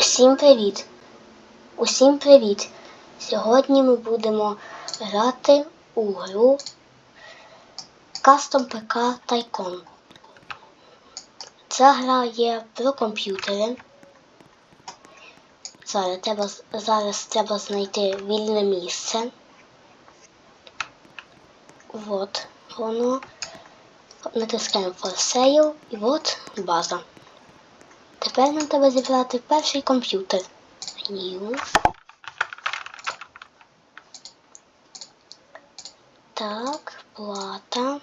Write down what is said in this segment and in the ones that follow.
Усім привіт! Усім привіт! Сьогодні ми будемо грати у гру Custom PK Tycoon. Ця гра є про комп'ютери. Зараз треба, зараз треба знайти вільне місце. Вот воно. Натискаємо For Sale і от база. Тепер нам треба зібрати перший комп'ютер. New. Так, плата,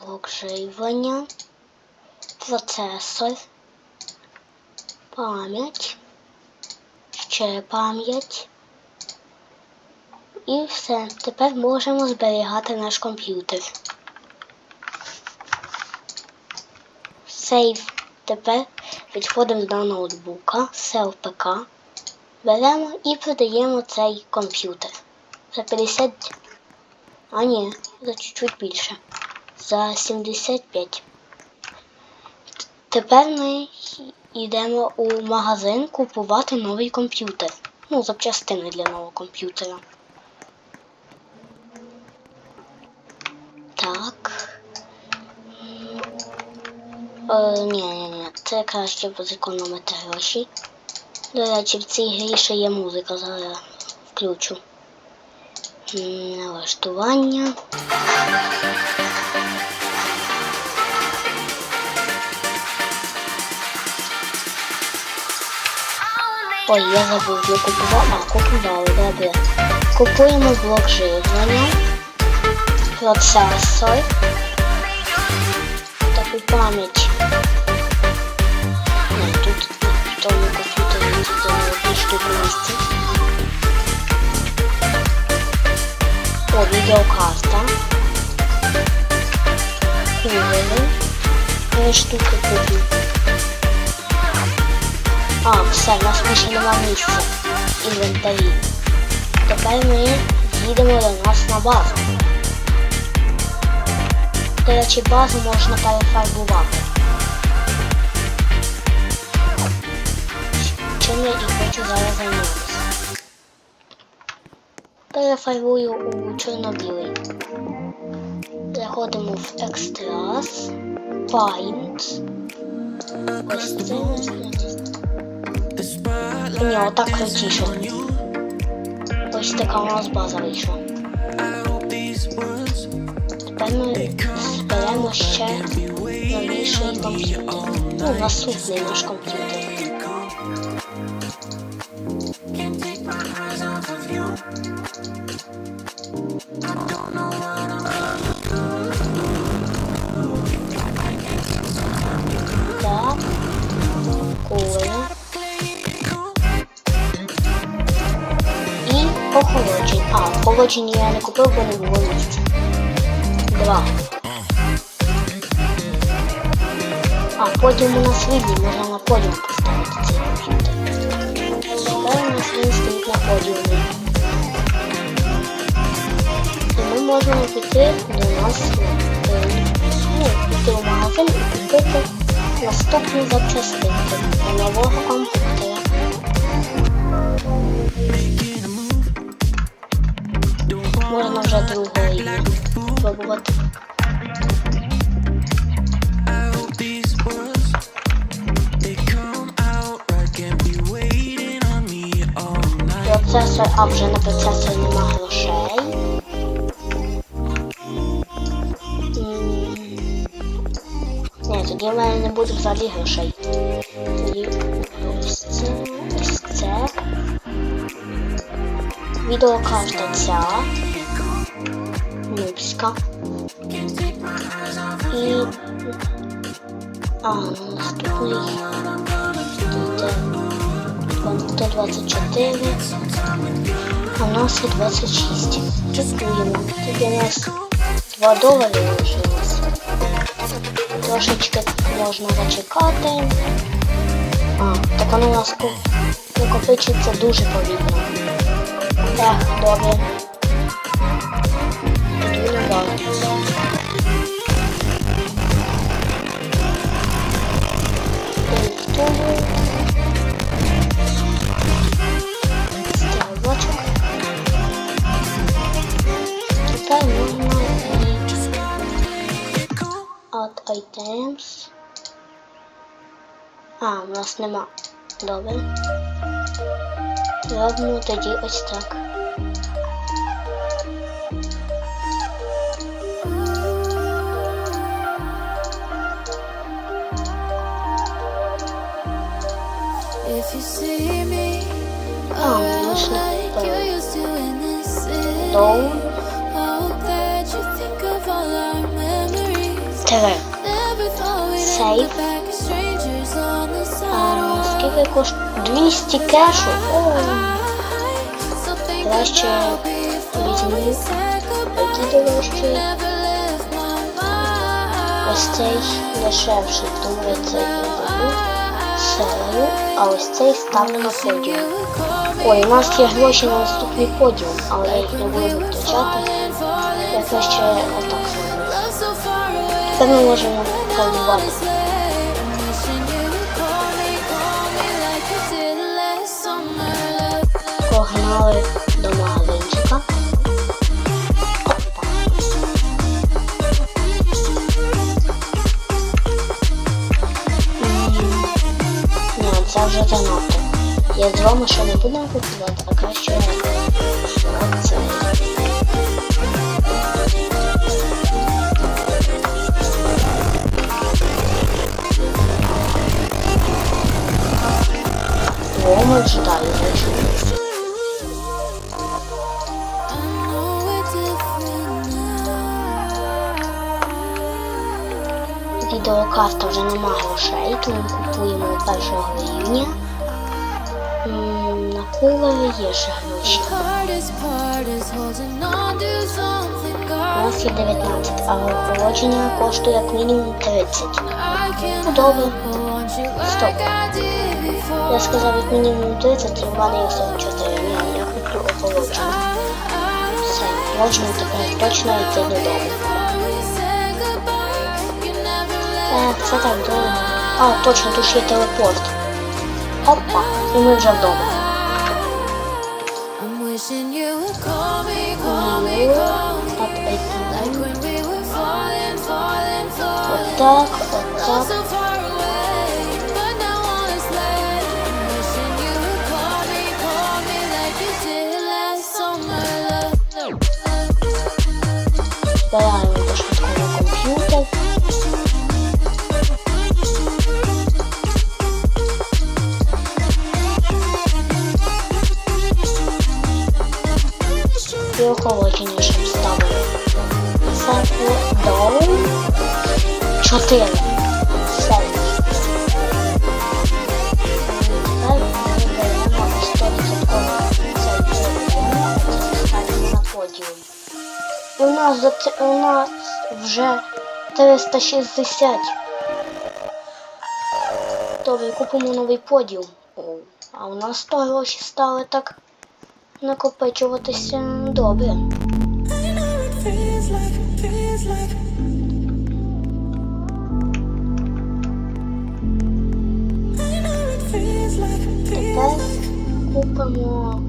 блок процесор, пам'ять, ще пам'ять. І все. Тепер можемо зберігати наш комп'ютер. Сейв. Тепер відходимо до ноутбука, Sell ПК, беремо і продаємо цей комп'ютер. За 50. А ні, за чуть-чуть більше. За 75. Тепер ми йдемо у магазин купувати новий комп'ютер. Ну, запчастини для нового комп'ютера. Так. Е, ні, ні, ні, це краще зекономити гроші. До речі, в цій грі ще є музика, зараз включу. Налаштування. Ой, я забув, я купував, а купували, добре. Купуємо блок живлення, процесор, таку пам'ять. Тільки на місця. О, відеокарта. Кулери. Три штуки куплю. А, все, в нас більше нема місця інвентарі. Тепер ми їдемо до нас на базу. До речі, базу можна перефарбувати. Чим я і хочу зараз зайнятися. Перефарбую у чорно-білий. Заходимо в Extras, Paint. Ось це. Ні, отак крутіше. Ось така у нас база вийшла. Тепер ми зберемо ще новіший комп'ютер. Ну, Так. Коля. І охолодження. А, охолодження я не купив, бо не було місця. Два. А, подіум у нас вільний, можна на подіум поставити цей. Тепер у нас він стоїть на подіумі. Можемо піти до нас, е, ну, в магазин і купити наступні запчастинки для нового комп'ютера. Можна вже другого рівня. Процесор, а вже на процесор нема грошей. Тоді в не буде взагалі грошей. Тоді ось це. Відеокарта ця. Нубська. І... А, наступний. 124. А у нас є 26. Чекуємо. Тут у нас 2 долари лишилось. Трошечки можна зачекати. А, так воно у нас накопичиться дуже повільно. Так, добре. А, у нас нема. Добре. Робимо тоді ось так. If you see me А, around можна like you так. used to in the city, Доун. hope that you think of all our memories. Три. Never Скільки коштує? 200 кешу. О, Краще візьму. Які дорожчі? Ось цей дешевший, тому я цей не беру. Серію, а ось цей ставлю на подіум. Ой, у нас є гроші на наступний подіум, але я їх не буду витрачати. Я краще отак зроблю. Тепер ми можемо пробувати. Погнали до магазинчика. Опа. Ні, це вже занадто. Я з вами що не будемо купувати, а краще оцей. О, ми вже далі зайшли. Відеокарта вже нема грошей, тому купуємо 1 гривня. На кулері є ще гроші. У нас є 19, а охолодження коштує як мінімум 30. Ну, добре. Стоп. Я сказав як мінімум 30, і в мене є 44. Ні, я куплю охолодження. Все, можна тепер точно йти додому. Е, це так довго. А, точно, тут ще є телепорт. Опа, і ми вже вдома. Отак, wishing телефон, це ставимо на подіум. І у нас за це у нас вже 360. Добре, купимо новий подіум. А у нас 100 гроші стали так накопичуватися добре. Тепер купимо.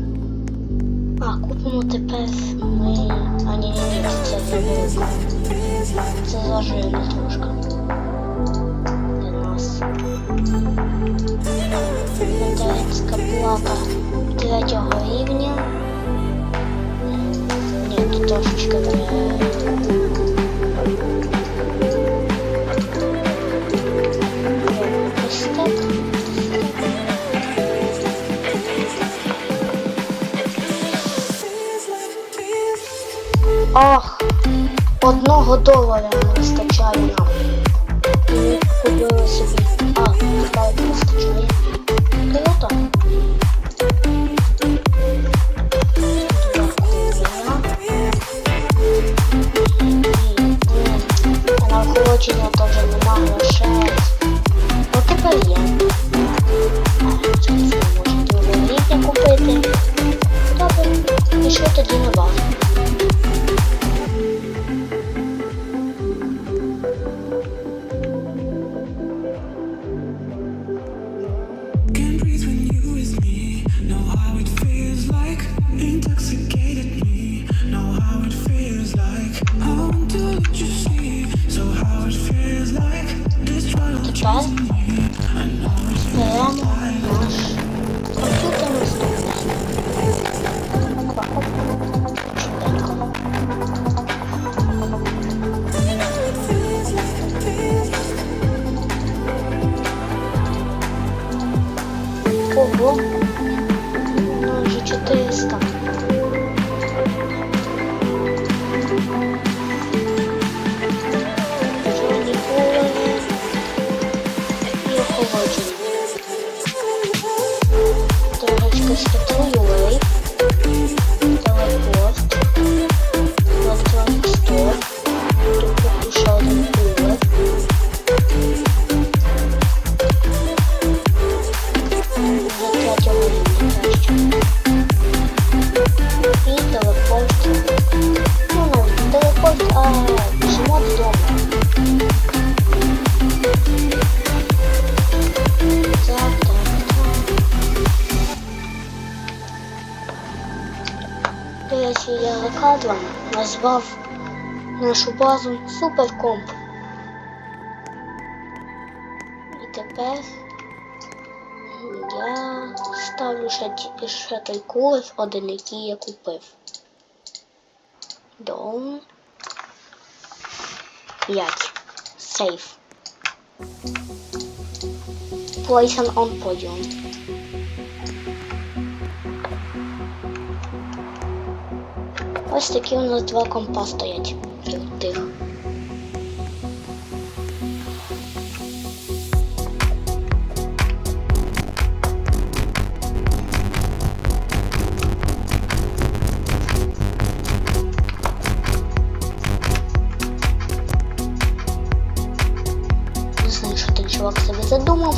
А, купимо тепер ми. А ні, ні, ні, це забув. Це зажирно трошки. Для нас. Материнська плата третього рівня. Ні, тут трошечки не. Ах, одного долара не вистачає нам. Купили собі. А, не вистачає. Охолодження теж нема грошей. От тепер є. Це не можна купити. Добре, пішли тоді на бар. Ого. Ну, вже 400. Жодні я кадром назвав нашу базу Суперкомп. І тепер я ставлю ще, той курс, один, який я купив. Дом. 5. Сейф. Place on podium. Ось такі у нас два компа стоять. Тих. Чувак собі задумав.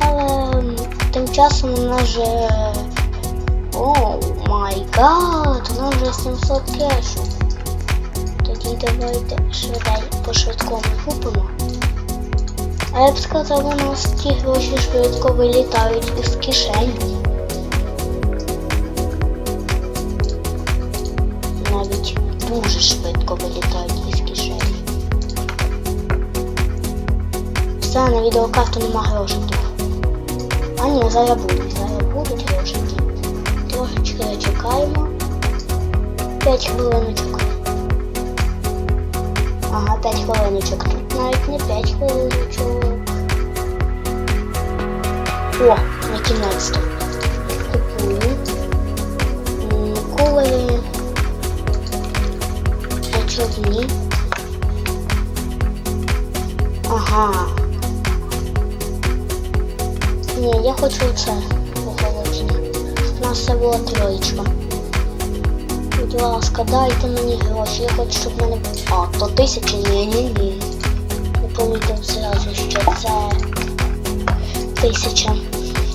Але тим часом у нас же. О май гад, у нас вже 700 кешу. Тоді давайте швидей по швидкому купимо. А я б сказала, у нас ті гроші швидко вилітають із кишені. Навіть дуже швидко вилітають із кишені. Все, на відеокарту нема грошиків. А ні, зараз будуть, зараз будуть грошики. Трошечки чекаємо. 5 хвилиночок. Ага, 5 хвилиночок. Тут навіть не 5 хвилиночок. О, на кінець-то. Купую. Ага. Ні, я хочу це нас все було троєчка. Будь ласка, дайте мені гроші. Я хочу, щоб мене. А, то тисячі? Ні, ні, ні. Не помітив зразу, що це тисяча.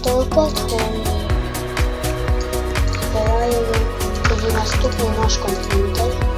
Телепорт. Збираємо тоді наступний наш комп'ютер.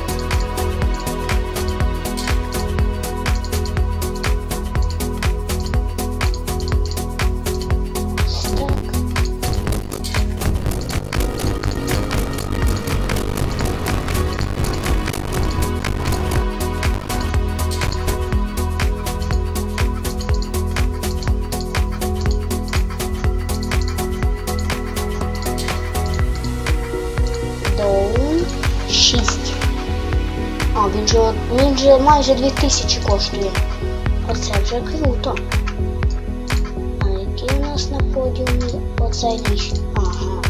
Він майже 2000 коштує. Оце вже круто. А який у нас на подіумі? Оце річ. Ага.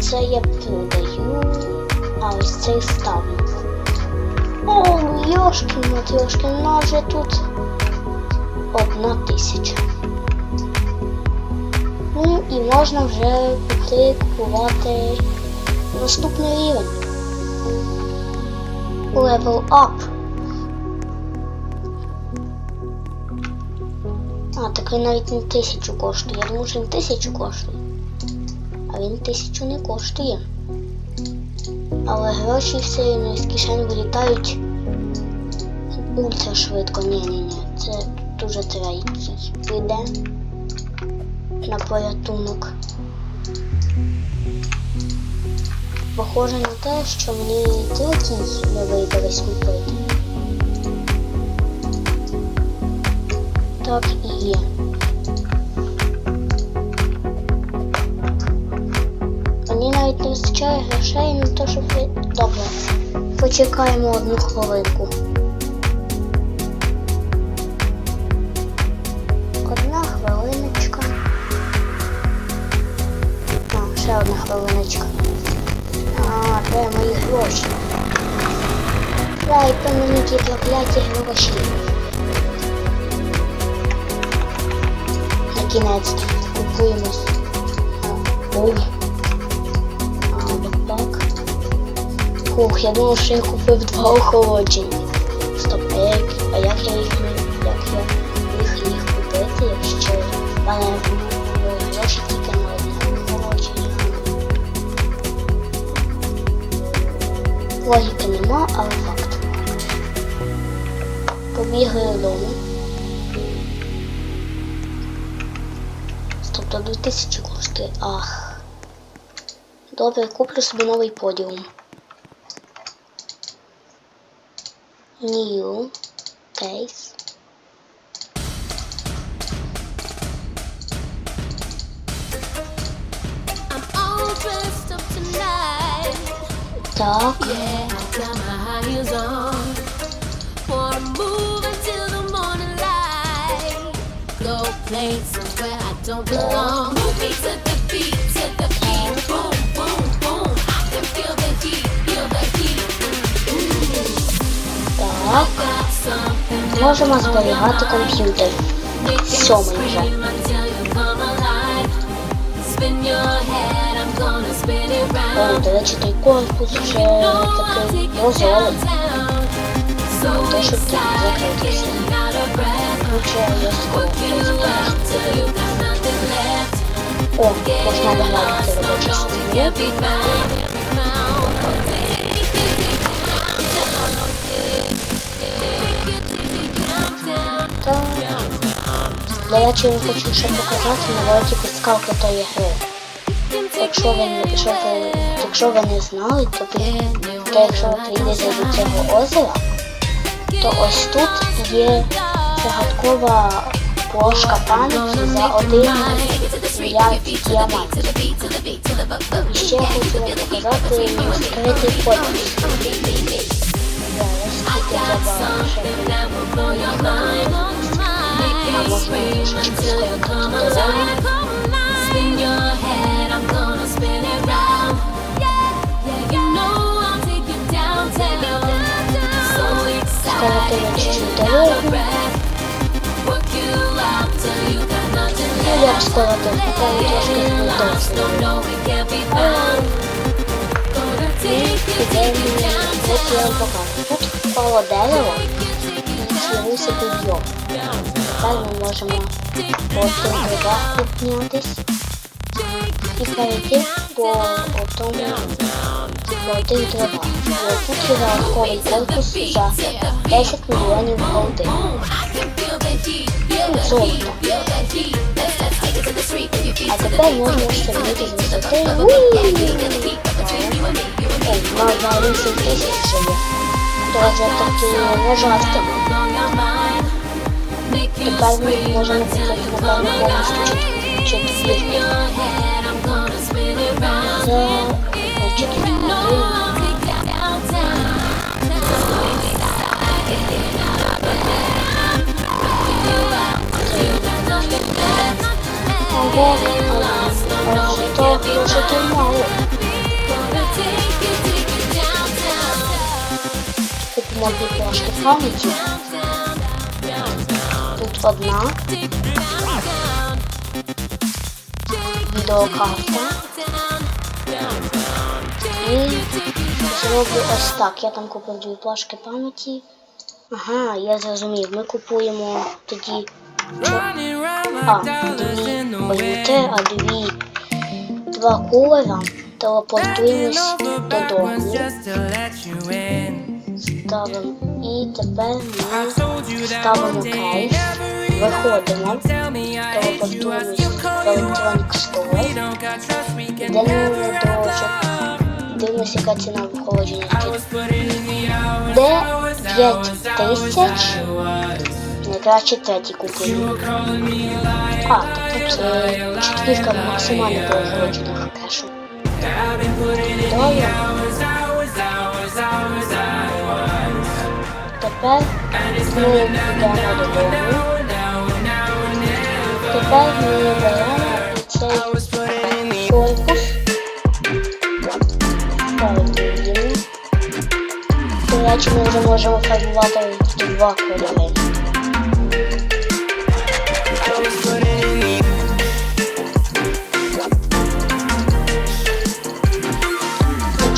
Це я продаю, а ось цей ставлю. О, Йошкін, Матрешкін, у нас же тут одна тисяча. Ну і можна вже піти купувати наступний рівень. Level up. А, так він навіть не тисячу коштує. Я думаю, що він тисячу коштує. А він тисячу не коштує. Але гроші все одно з кишень вилітають ультра швидко. Ні-ні-ні. Це дуже третій піде на порятунок. Похоже на те, що мені третій не вийде купити. Так і є. Мені навіть не вистачає грошей на те, щоб... ви- Добре. Почекаємо одну хвилинку. Одна хвилиночка. одна хвилиночка. А, де мої гроші? Дайте мені ті прокляті гроші. Кінець купуємось. Ой. А, бакпак. Ух, я думав, що я купив два охолодження. Стоп, а як, я їх не- як я їх міг купити, якщо в мене гроші тільки на одне охолодження? Логіки нема, але факт. Побігли додому. Тобто 2000 коштує. Ах. Добре, куплю собі новий подіум. New case. Так. Yeah, Go play somewhere I don't belong. Move me to the beat, to the beat. Boom, boom, boom. I can feel the heat, feel the heat. Так. Got something Можемо зберігати комп'ютер. Сьомий вже. until you come alive. Spin your head, I'm gonna spin it round. О, до речі, той корпус вже такий прозорий. То, щоб тут закритися. Я О, можна догнати робочий стіл. Так. Речі, я хочу ще показати невеликі підсказки тої гри. Якщо ви, якщо ви, якщо ви не знали, то, під- то якщо ви прийдете до цього озера, то ось тут є загадкова плошка пам'яті за один мільярд діамантів. Ще я хочу показати скоротити дорогу. Spin your head, I'm gonna spin it round. You know take you downtown. So excited, you От я вам покажу. Тут впало дерево і з'явився підйом. Тепер ми можемо по цих дровах піднятись і перейти по тому по тих дровах. Тут є додатковий корпус за 10 мільйонів голди. Золото. At the bed, one wants to make it into something. Woo! Ej, można ruszyć tysiąc sobie. Drodze takie łożarty. To barwnik możemy kupić na pewno pomysł, czy to jest. No, czy to you, take you downtown. Купимо дві пляшки пам'яті. Тут одна відеокарта. І зроблю ось так. Я там купив дві плашки пам'яті. Ага, я зрозумів. Ми купуємо тоді а, боїте, а дві два кулера. Телепортуємось додому. Ставимо. І тепер ми ставимо кейс. Виходимо. Телепортуємось в Electronic Store. Йдемо Дивимося, яка ціна виходження. Де 5 тисяч краще третій купити. А, тобто четвірка максимально переходить до кешу. Добре. Тепер ми йдемо додому. Тепер ми беремо і цей корпус. До речі, ми вже можемо фарбувати два кольори.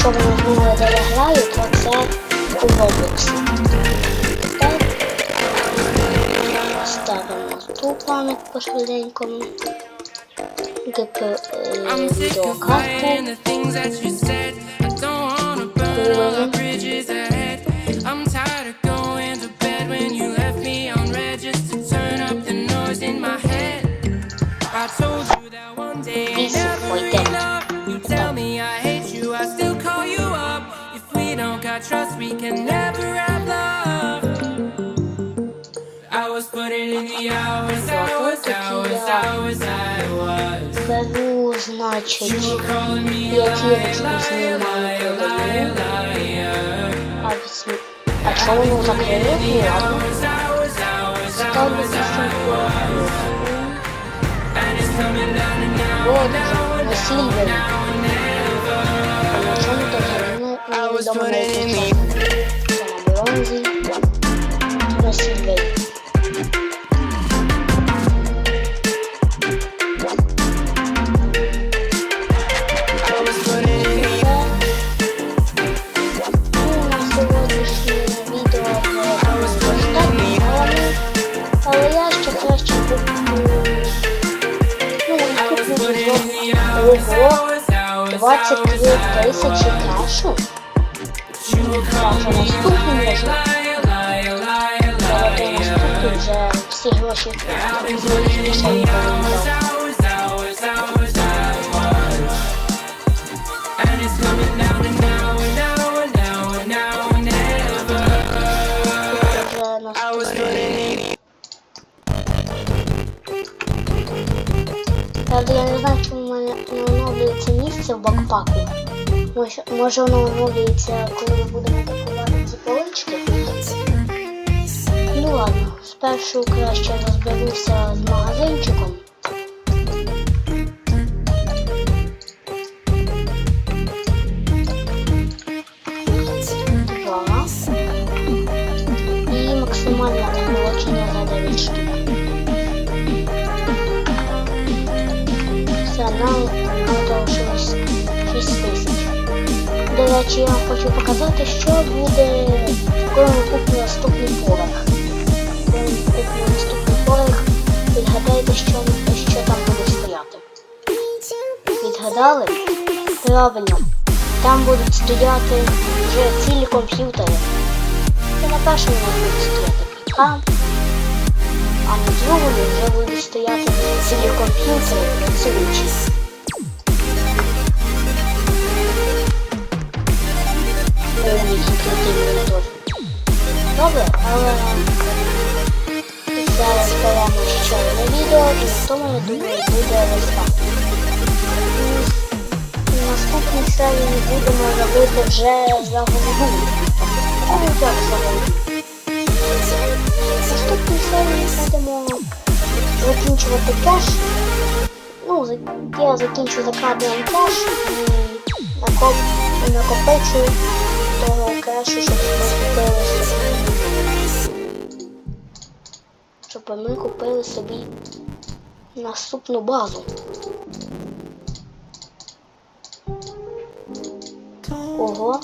Де я граю, то це Roblox. Тепер ставимо ту пам'ятку швиденькому. ГП I'm е, açık. Yatıyor açıkçası Arkasını açmanın uzak yere yapıyor. Kalbisi sıkıyor. Bu arada nasıl benim? Anlatan da kendini oyunda mı ne tutuyor? Sana bulamazsın. Nasıl benim? Eu te encaixo? Може, воно оновлюється, коли ми будемо пакувати ці полички. Ну ладно, спершу краще розберуся з магазинчиком. І максимальне розмолочення за 9 штук. Речі, я вам хочу показати, що буде, коли ми купимо наступний поверх. Коли ми купимо наступний поверх, відгадайте, що, що там буде стояти. Відгадали? Правильно. Там будуть стояти вже цілі комп'ютери. Це на першому буде стояти ПК, а на другому вже будуть стояти цілі комп'ютери працюючі. Добре, але зараз беремо ще одне відео і на тому, я думаю, буде. І в наступній серії будемо робити вже за голову. Не так за голову. В наступній серії будемо закінчувати кеш. Ну, я закінчу закладуємо кеш і накоп, і накопичу того кешу, щоб ми купили собі. Щоб ми купили собі наступну базу. Ого.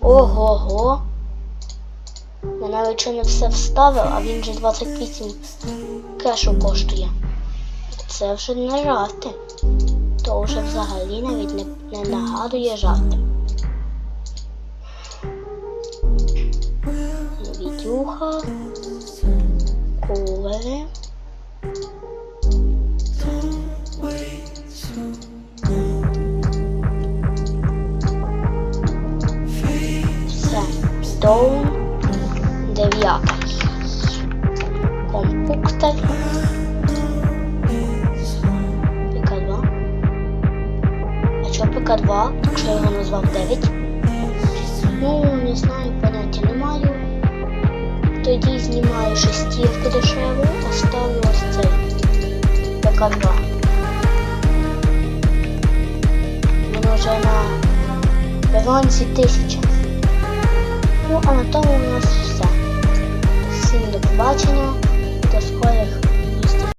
Ого-го. Я навіть ще не все вставив, а він вже 28 кешу коштує. Це вже не жарти. То вже взагалі навіть не, не нагадує жарти. 如何？